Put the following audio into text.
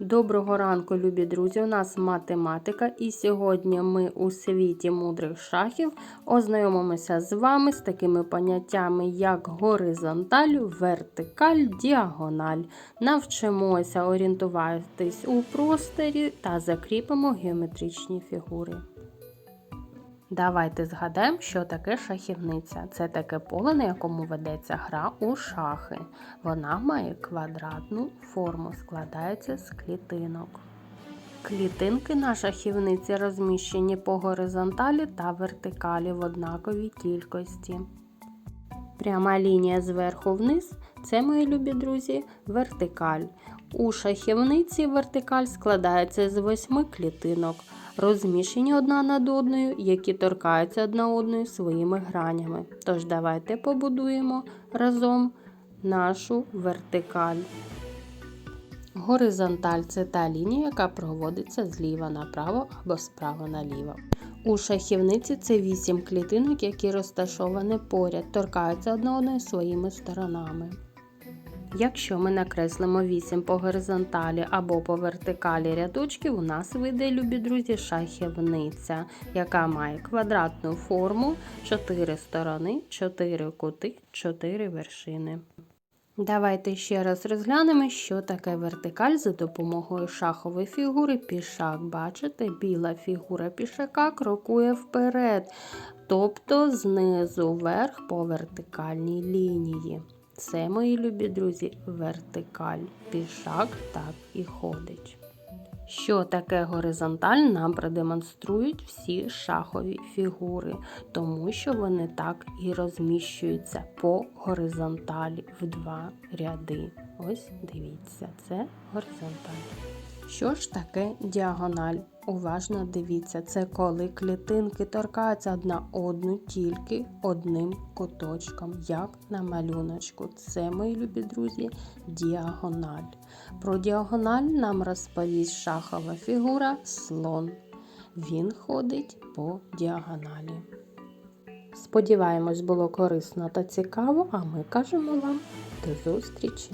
Доброго ранку, любі друзі! У нас математика, і сьогодні ми у світі мудрих шахів ознайомимося з вами з такими поняттями, як горизонталь, вертикаль, діагональ. Навчимося орієнтуватись у просторі та закріпимо геометричні фігури. Давайте згадаємо, що таке шахівниця. Це таке поле, на якому ведеться гра у шахи. Вона має квадратну форму, складається з клітинок. Клітинки на шахівниці розміщені по горизонталі та вертикалі в однаковій кількості. Пряма лінія зверху вниз це, мої любі друзі, вертикаль. У шахівниці вертикаль складається з восьми клітинок, розміщені одна над одною, які торкаються одна одною своїми гранями. Тож давайте побудуємо разом нашу вертикаль. Горизонталь це та лінія, яка проводиться зліва направо або справа наліво. У шахівниці це вісім клітинок, які розташовані поряд, торкаються одна одною своїми сторонами. Якщо ми накреслимо 8 по горизонталі або по вертикалі рядочків, у нас вийде, любі друзі, шахівниця, яка має квадратну форму, 4 сторони, 4 кути, 4 вершини. Давайте ще раз розглянемо, що таке вертикаль за допомогою шахової фігури пішак. Бачите, біла фігура пішака крокує вперед, тобто знизу вверх по вертикальній лінії. Це, мої любі друзі, вертикаль. Пішак так і ходить. Що таке горизонталь, нам продемонструють всі шахові фігури, тому що вони так і розміщуються по горизонталі в два ряди. Ось дивіться, це горизонталь. Що ж таке діагональ? Уважно дивіться, це коли клітинки торкаються одна одну тільки одним куточком, як на малюночку. Це, мої любі друзі, діагональ. Про діагональ нам розповість шахова фігура слон. Він ходить по діагоналі. Сподіваємось, було корисно та цікаво, а ми кажемо вам до зустрічі!